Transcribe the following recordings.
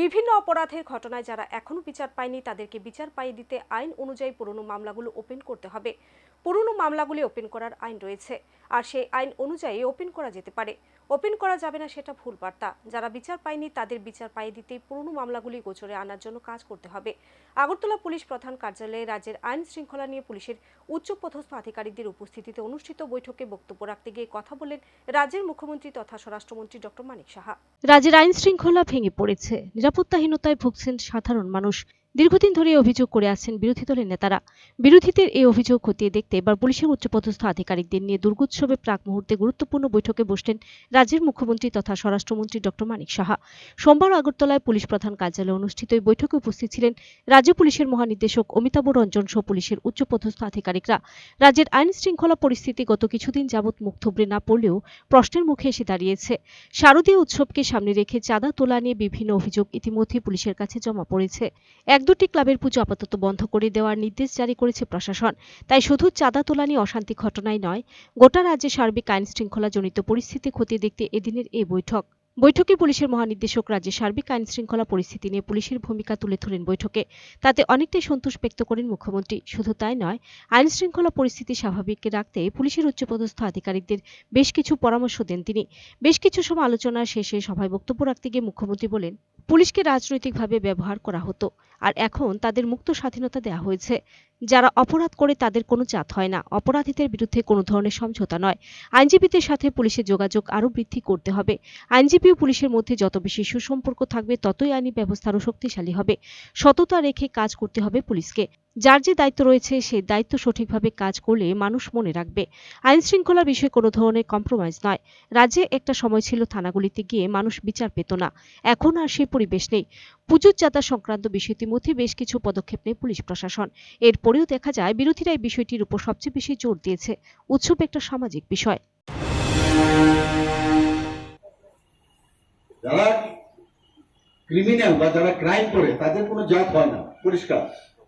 বিভিন্ন অপরাধের ঘটনায় যারা এখনও বিচার পায়নি, তাদেরকে বিচার পাইয়ে দিতে আইন অনুযায়ী পুরনো মামলাগুলো ওপেন করতে হবে। পুরনো মামলাগুলি ওপেন করার আইন রয়েছে, আর সেই আইন অনুযায়ী ওপেন করা যেতে পারে। ওপেন করা যাবে না সেটা ভুল বার্তা। যারা বিচার পায়নি তাদের বিচার পাইয়ে দিতেই পুরনো মামলাগুলি গোচরে আনার জন্য কাজ করতে হবে। আগরতলা পুলিশ প্রধান কার্যালয়ে রাজ্যের আইন শৃঙ্খলা নিয়ে পুলিশের উচ্চপদস্থ আধিকারিকদের উপস্থিতিতে অনুষ্ঠিত বৈঠকে বক্তব্য রাখতে গিয়ে কথা বলেন রাজ্যের মুখ্যমন্ত্রী তথা স্বরাষ্ট্রমন্ত্রী ডক্টর মানিক সাহা। রাজ্যের আইন শৃঙ্খলা ভেঙে পড়েছে। নিরাপত্তাহীনতায় ভুগছেন সাধারণ মানুষ। দীর্ঘদিন ধরে এই অভিযোগ করে আসছেন বিরোধী দলের নেতারা। বিরোধীদের এই অভিযোগ খতিয়ে দেখতে এবার পুলিশের উচ্চপদস্থ আধিকারিকদের নিয়ে দুর্গোৎসবের প্রাক মুহূর্তে গুরুত্বপূর্ণ বৈঠকে বসলেন রাজ্যের মুখ্যমন্ত্রী তথা স্বরাষ্ট্রমন্ত্রী ডক্টর মানিক সাহা। সোমবার আগরতলায় পুলিশ প্রধান কার্যালয়ে অনুষ্ঠিত এই বৈঠকে উপস্থিত ছিলেন রাজ্য পুলিশের মহানির্দেশক অমিতাভ রঞ্জন সহ পুলিশের উচ্চপদস্থ আধিকারিকরা। রাজ্যের আইন শৃঙ্খলা পরিস্থিতি গত কিছুদিন যাবৎ মুখ না পড়লেও প্রশ্নের মুখে এসে দাঁড়িয়েছে। শারদীয় উৎসবকে সামনে রেখে চাঁদা তোলা নিয়ে বিভিন্ন অভিযোগ ইতিমধ্যে পুলিশের কাছে জমা পড়েছে। এক দুটি ক্লাবের পুজো আপাতত বন্ধ করে দেওয়ার নির্দেশ জারি করেছে প্রশাসন। তাই শুধু চাঁদা তোলা নিয়ে অশান্তি ঘটনাই নয়, গোটা রাজ্যে সার্বিক আইন শৃঙ্খলা জনিত পরিস্থিতি খতিয়ে দেখতে এদিনের এই বৈঠক। বৈঠকে পুলিশের মহানির্দেশক রাজ্যে সার্বিক আইন শৃঙ্খলা পরিস্থিতি নিয়ে পুলিশের ভূমিকা তুলে ধরেন বৈঠকে। তাতে অনেকটাই সন্তোষ ব্যক্ত করেন মুখ্যমন্ত্রী। শুধু তাই নয় আইন শৃঙ্খলা পরিস্থিতি স্বাভাবিক রাখতে পুলিশের উচ্চপদস্থ আধিকারিকদের বেশ কিছু পরামর্শ দেন তিনি। বেশ কিছু সময় আলোচনা শেষে সভায় বক্তব্য রাখতে গিয়ে মুখ্যমন্ত্রী বলেন পুলিশকে রাজনৈতিকভাবে ব্যবহার করা হতো আর এখন তাদের মুক্ত স্বাধীনতা দেয়া হয়েছে। যারা অপরাধ করে তাদের কোনো জাত হয় না। অপরাধীদের বিরুদ্ধে কোনো ধরনের সমঝোতা নয়। আইনজীবীদের সাথে পুলিশের যোগাযোগ আরও বৃদ্ধি করতে হবে। আইনজীবী ও পুলিশের মধ্যে যত বেশি সুসম্পর্ক থাকবে, ততই আইনি ব্যবস্থা আরও শক্তিশালী হবে। সততা রেখে কাজ করতে হবে পুলিশকে। যার যে দায়িত্ব রয়েছে, সেই দায়িত্ব সঠিকভাবে কাজ করলে মানুষ মনে রাখবে। আইন শৃঙ্খলার বিষয়ে কোনো ধরনের কম্প্রোমাইজ নয়। রাজ্যে একটা সময় ছিল থানাগুলিতে গিয়ে মানুষ বিচার পেত না। এখন আর সেই পরিবেশ নেই। পুজোর চাঁদা সংক্রান্ত বিষয়টির মধ্যে বেশ কিছু পদক্ষেপ নেয় পুলিশ প্রশাসন। এরপরেও দেখা যায় বিরোধীরা এই বিষয়টির উপর সবচেয়ে বেশি জোর দিয়েছে। উৎসব একটা সামাজিক বিষয়। যারা ক্রিমিনাল বা যারা ক্রাইম করে, তাদের কোনো জাত হয় না, পরিষ্কার।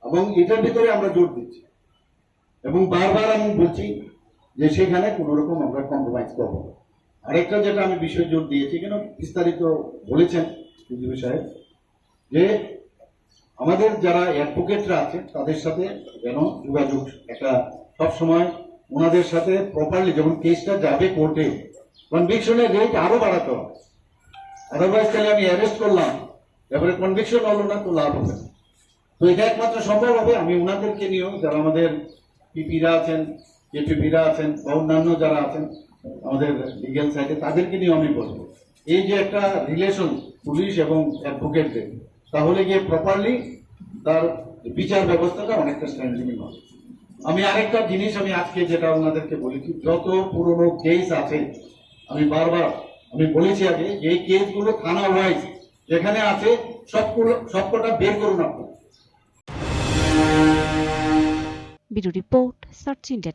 এবং এটার ভিতরে আমরা জোর দিচ্ছি। এবং বারবার আমি বলছি যে সেখানে কোনো রকম আমরা কম্প্রোমাইজ করব। আরেকটা যেটা আমি বিষয় জোর দিয়েছি, কেন বিস্তারিত বলেছেন বিজেপি সাহেব, যে আমাদের যারা অ্যাডভোকেটরা আছে তাদের সাথে যেন যোগাযোগ একটা সবসময় ওনাদের সাথে প্রপারলি যখন কেসটা যাবে কোর্টে কনভিকশনের রেট আরও বাড়াতে হবে আদারওয়াইজ তাহলে আমি অ্যারেস্ট করলাম, এবারে কনভিকশন হলো না তো লাভ হবে। তো এটা একমাত্র সম্ভব হবে, আমি ওনাদেরকে নিয়েও যারা আমাদের পিপিরা আছেন কেপিপিরা আছেন, বা অন্যান্য যারা আছেন, আমাদের লিগেল সাইডে তাদেরকে নিয়েও আমি বলব এই যে একটা রিলেশন পুলিশ এবং অ্যাডভোকেটদের তাহলে গিয়ে প্রপারলি তার বিচার ব্যবস্থাটা অনেকটা স্ট্রেংথেনিং হবে। আমি আরেকটা জিনিস আমি আজকে যেটা ওনাদেরকে বলেছি, যত পুরনো কেস আছে, আমি বারবার, আমি বলেছি আগে যে কেসগুলো থানা ওয়াইজ যেখানে আছে, সবগুলো, সবকটা বের করুন আপনি। Bureau report, search India